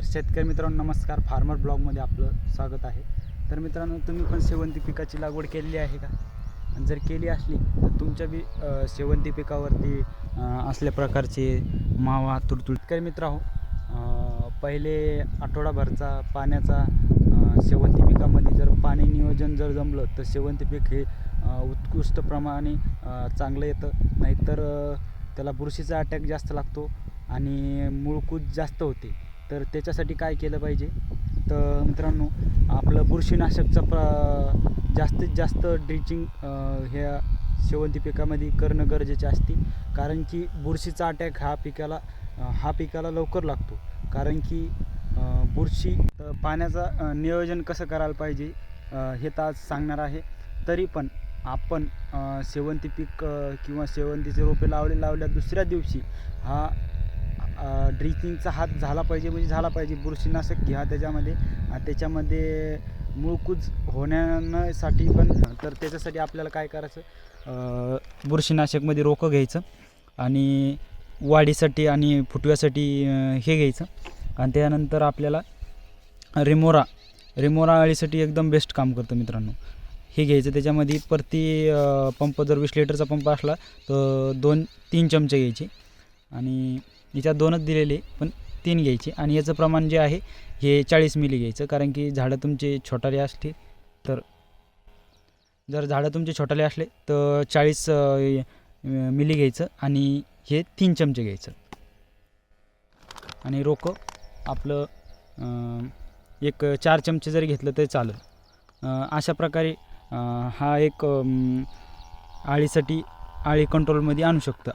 तर शेतकरी मित्रांनो नमस्कार. फार्मर ब्लॉगमध्ये आपलं स्वागत आहे. तर मित्रांनो तुम्ही पण शेवंती पिकाची लागवड केलेली आहे का? आणि जर केली असली तर तुमच्या बी शेवंती पिकावरती असल्या प्रकारचे मावा तुडतुड शेतकरी मित्र हो पहिले आठवडाभरचा पाण्याचा शेवंती पिकामध्ये जर पाणी नियोजन जर जमलं तर शेवंती पीक हे उत्कृष्ट प्रमाणे चांगलं येतं. नाहीतर त्याला बुरशीचा अटॅक जास्त लागतो आणि मूळकूद जास्त होते. तर त्याच्यासाठी काय केलं पाहिजे? तर मित्रांनो आपलं बुरशीनाशकचं प्र जास्तीत जास्त ड्रिचिंग ह्या शेवंती पिकामध्ये करणं गरजेचे असते. कारण की बुरशीचा अटॅक हा पिकाला हा पिकाला लवकर लागतो. कारण की बुरशी पाण्याचा नियोजन कसं करायला पाहिजे हे तर आज सांगणार आहे. तरी पण आपण शेवंती पीक किंवा शेवंतीचे रोपे लावले लावल्या दुसऱ्या दिवशी हा ड्रिचिंगचा हात झाला पाहिजे म्हणजे झाला पाहिजे. बुरशीनाशक घ्या त्याच्यामध्ये. त्याच्यामध्ये मुळकूज होण्यासाठी पण तर त्याच्यासाठी आपल्याला काय करायचं? बुरशीनाशकमध्ये रोकं घ्यायचं आणि वाढीसाठी आणि फुटव्यासाठी हे घ्यायचं. आणि त्यानंतर आपल्याला रिमोरा रिमोरा अळीसाठी एकदम बेस्ट काम करतं मित्रांनो. हे घ्यायचं. त्याच्यामध्ये प्रति पंप जर वीस लिटरचा पंप असला तर दोन तीन चमचे घ्यायचे. आणि याच्यात दोनच दिलेले पण तीन घ्यायचे. आणि याचं प्रमाण जे आहे हे चाळीस मिली घ्यायचं. कारण की झाडं तुमचे छोटाले असले तर जर झाडं तुमचे छोटाले असले तर चाळीस मिली घ्यायचं. आणि हे तीन चमचे घ्यायचं. आणि रोकं आपलं एक चार चमचे जरी घेतलं तरी चालेल. अशा प्रकारे हा एक आळीसाठी आळी कंट्रोलमध्ये आणू शकतं.